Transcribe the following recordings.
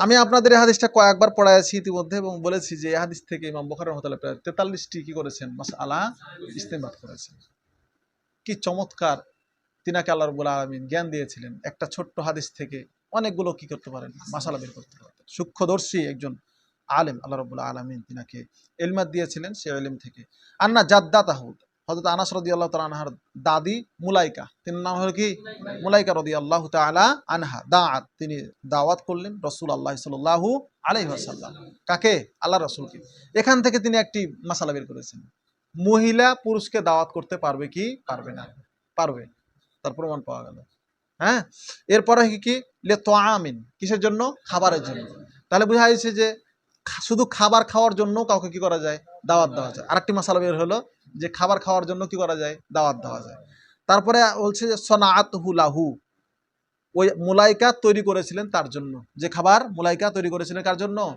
আমি আপনাদের হাদিসটা কয়েকবার পড়াইছি ইতিমধ্যে এবং বলেছি যে হাদিস থেকে ইমাম বখার রহমতুল্লাহ প্রায় তেতাল্লিশটি কি করেছেন? মাস আলা ইস্তেমাত করেছেন। কি চমৎকার তিনাকে আল্লাহ রবুল আলমিন জ্ঞান দিয়েছিলেন। একটা ছোট্ট হাদিস থেকে অনেকগুলো কি করতে পারেন? মাসালা বের করতে পারেন। সূক্ষ্মদর্শী একজন আলেম আল্লাহ রবুল্লা আলমিন তিনাকে এলমাত দিয়েছিলেন সে এলিম থেকে। আন্না জাদ্দা তাহুদ হজরত আনাস রদি আল্লাহ তালা আনহার দাদি মুলাইকা। তিনি নাম হলো কি? মুলাইকা রদি আল্লাহ তালা আনহা। দাঁত তিনি দাওয়াত করলেন রসুল আল্লাহ সাল্লাহু আলহিহাসাল্লাম কাকে? আল্লাহ রসুলকে। এখান থেকে তিনি একটি মাসালা বের করেছেন। মহিলা পুরুষকে দাওয়াত করতে পারবে কি? পারবে না। পারবে। তার প্রমাণ পাওয়া গেল। হ্যাঁ? এরপরে কি কি? লে আমিন কিসের জন্য? খাবারের জন্য। তাহলে বোঝা যাচ্ছে যে শুধু খাবার খাওয়ার জন্য কাউকে কি করা যায়? দাওয়াত দেওয়া যায়। আরেকটি মশালা বের হলো যে খাবার খাওয়ার জন্য কি করা যায়? দাওয়াত দেওয়া যায়। তারপরে বলছে যে সনাআত হুলাহু ওই মুলাইকা তৈরি করেছিলেন তার জন্য। যে খাবার মুলাইকা তৈরি করেছিলেন কার জন্য?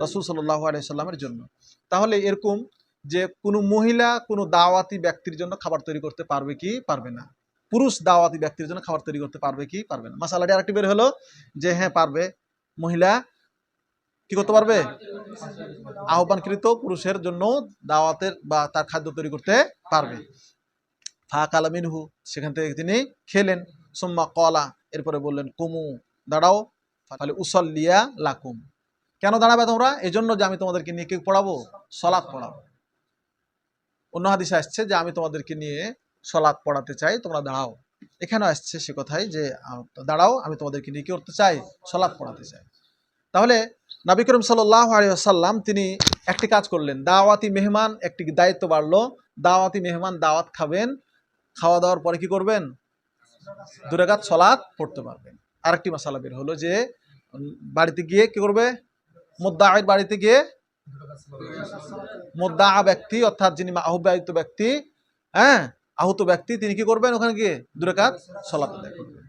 রসুল সাল্লাহ আলাইসাল্লামের জন্য। তাহলে এরকম যে কোনো মহিলা কোনো দাওয়াতি ব্যক্তির জন্য খাবার তৈরি করতে পারবে কি পারবে না? পুরুষ দাওয়াতি ব্যক্তির জন্য খাবার তৈরি করতে পারবে কি পারবে না? মাসালাটি আরেকটি বের হলো যে হ্যাঁ পারবে। মহিলা কি করতে পারবে? আহ্বানকৃত পুরুষের জন্য দাওয়াতের বা তার খাদ্য তৈরি করতে পারবে। ফা কালামিনহু সেখান থেকে তিনি খেলেন। সোম্মা কলা এরপরে বললেন, কুমু, দাঁড়াও। তাহলে উসল্লিয়া লাকুম। কেন দাঁড়াবে তোমরা? এই জন্য যে আমি তোমাদেরকে নিয়ে কি পড়াবো? সলাৎ পড়াবো। অন্য হাদিসে আসছে যে আমি তোমাদেরকে নিয়ে সলাৎ পড়াতে চাই, তোমরা দাঁড়াও। এখানেও আসছে সে কথাই যে দাঁড়াও, আমি তোমাদেরকে নিয়ে কি করতে চাই? সলাৎ পড়াতে চাই। তাহলে নবী করিম সাল্লাহ আলিয়াল্লাম তিনি একটি কাজ করলেন। দাওয়াতি মেহমান একটি দায়িত্ব বাড়লো। দাওয়াতি মেহমান দাওয়াত খাবেন। খাওয়া দাওয়ার পরে কি করবেন? দুরাকাত সলাৎ পড়তে পারবেন। আরেকটি মশালা বের হলো যে, বাড়িতে গিয়ে কি করবে? মুদ্দায়ের বাড়িতে গিয়ে মুদ্দা ব্যক্তি, অর্থাৎ যিনি আহ্বায়িত ব্যক্তি হ্যাঁ আহত ব্যক্তি, তিনি কি করবেন ওখানে গিয়ে? দুরাকাত করবেন।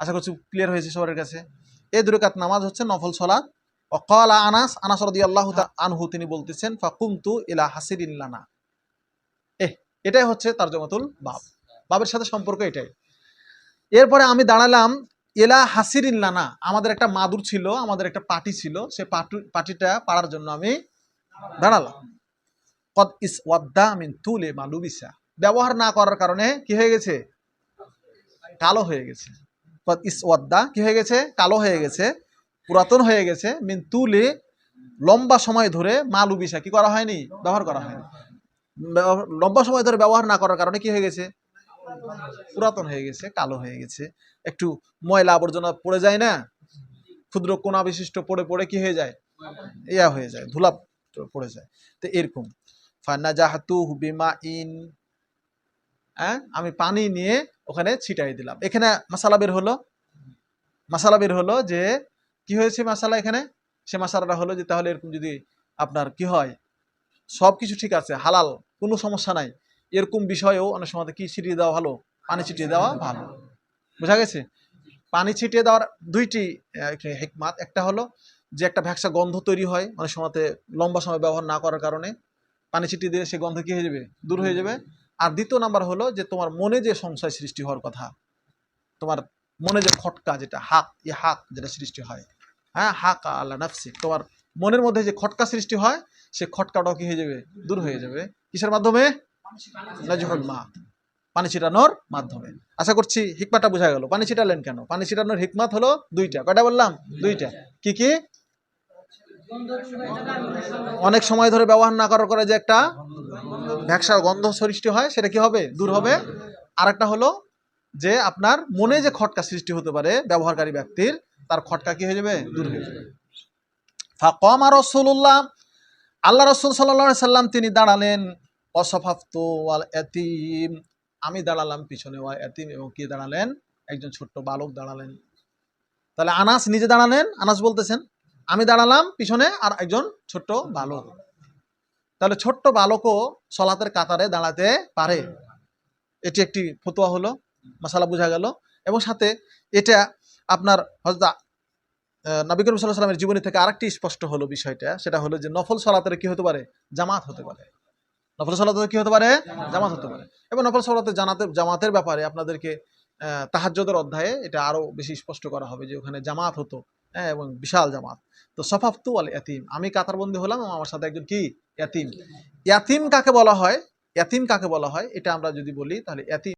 আশা করছি ক্লিয়ার হয়েছে সবার কাছে। এই দুরাকাত নামাজ হচ্ছে নফল সলাৎ। অকাল আনাস আনাস আল্লাহ আনহু, তিনি বলতেছেন, ফাকুমতু ইলা হাসিরিন লানা। এহ, এটাই হচ্ছে তারজমাতুল বাব। বাবের সাথে সম্পর্ক এটাই। এরপরে আমি দাঁড়ালাম এলা হাসিরিন লানা। আমাদের একটা মাদুর ছিল, আমাদের একটা পার্টি ছিল, সে পাটু পার্টিটা পাড়ার জন্য আমি দাঁড়ালাম। কদ ইস ওয়াদ্দা মিন তুলে মালুবিসা। ব্যবহার না করার কারণে কি হয়ে গেছে? কালো হয়ে গেছে। কদ ইস ওয়াদ্দা, কি হয়ে গেছে? কালো হয়ে গেছে, পুরাতন হয়ে গেছে। মিন তুলে, লম্বা সময় ধরে মালুবিসা কি করা হয়নি? ব্যবহার করা হয়নি। লম্বা সময় ধরে ব্যবহার না করার কারণে কি হয়ে গেছে? পুরাতন হয়ে গেছে, কালো হয়ে গেছে। একটু ময়লা আবর্জনা পড়ে যায় না? ক্ষুদ্র কোনা বিশিষ্ট পড়ে পড়ে কি হয়ে যায়? ইয়া হয়ে যায় ধুলা পড়ে যায়। তো এরকম। ফান্না জাহাতু বিমা ইন হ্যাঁ? আমি পানি নিয়ে ওখানে ছিটাই দিলাম। এখানে মশালা বের হলো। মশালা বের হলো যে, কি হয়েছে মশালা এখানে? সে মশালাটা হলো যে, তাহলে এরকম যদি আপনার কি হয় সব কিছু ঠিক আছে, হালাল, কোনো সমস্যা নাই। এরকম বিষয়েও অনেক সময় কি ছিটিয়ে দেওয়া ভালো? পানি ছিটিয়ে দেওয়া ভালো। বোঝা গেছে? পানি ছিটিয়ে দেওয়ার দুইটি হেকমাত। একটা হলো যে, একটা ভ্যাকসা গন্ধ তৈরি হয়, অনেক সময়তে লম্বা সময় ব্যবহার না করার কারণে। পানি ছিটিয়ে দিয়ে সে গন্ধ কি হয়ে যাবে? দূর হয়ে যাবে। আর দ্বিতীয় নাম্বার হলো যে তোমার মনে যে সংশয় সৃষ্টি হওয়ার কথা, তোমার মনে যে খটকা যেটা, হাক ই হাক যেটা সৃষ্টি হয় হ্যাঁ হাক আল্লাহ নাফসি তোমার মনের মধ্যে যে খটকা সৃষ্টি হয়, সে খটকাটাও কি হয়ে যাবে? দূর হয়ে যাবে। কিসের মাধ্যমে? মা পানি ছিটানোর মাধ্যমে। আশা করছি হিকমাটা বোঝা গেল। পানি ছিটালেন কেন? পানি ছিটানোর হিকমাত হলো দুইটা। কয়টা বললাম? দুইটা। কি কি? অনেক সময় ধরে ব্যবহার না করার করে যে একটা ভ্যাকসা গন্ধ সৃষ্টি হয়, সেটা কি হবে? দূর হবে। আর একটা হলো যে আপনার মনে যে খটকা সৃষ্টি হতে পারে ব্যবহারকারী ব্যক্তির, তার খটকা কি হয়ে যাবে? দূর হয়ে যাবে। ফাকম আর রসুল্লাহ আল্লাহ রসুল সাল্লাহ সাল্লাম তিনি দাঁড়ালেন, অসফাফত এতিম। আমি দাঁড়ালাম পিছনে ওয়াল এতিম এবং কে দাঁড়ালেন? একজন ছোট্ট বালক দাঁড়ালেন। তাহলে আনাস নিজে দাঁড়ালেন? আনাস বলতেছেন আমি দাঁড়ালাম পিছনে আর একজন ছোট্ট বালক। তাহলে ছোট্ট বালকও সলাতের কাতারে দাঁড়াতে পারে। এটি একটি ফতুয়া হলো মশালা বোঝা গেল। এবং সাথে এটা আপনার হজরত নবী করিম সাল্লাহ সাল্লামের জীবনী থেকে আরেকটি স্পষ্ট হলো বিষয়টা, সেটা হলো যে নফল সলাতের কি হতে পারে? জামাত হতে পারে। নফল সলাতে কি হতে পারে? জামাত হতে পারে। এবং নফল সলাতে জানাতে জামাতের ব্যাপারে আপনাদেরকে তাহাজ্জদের অধ্যায়ে এটা আরও বেশি স্পষ্ট করা হবে যে ওখানে জামাত হতো। এবং বিশাল জামাত। তো সফাফতু আল এতিম আমি কাতারবন্দি হলাম এবং আমার সাথে একজন কি? এতিম ইয়াতিম কাকে বলা হয়? ইয়াতিম কাকে বলা হয়? এটা আমরা যদি বলি, তাহলে ইয়াতিম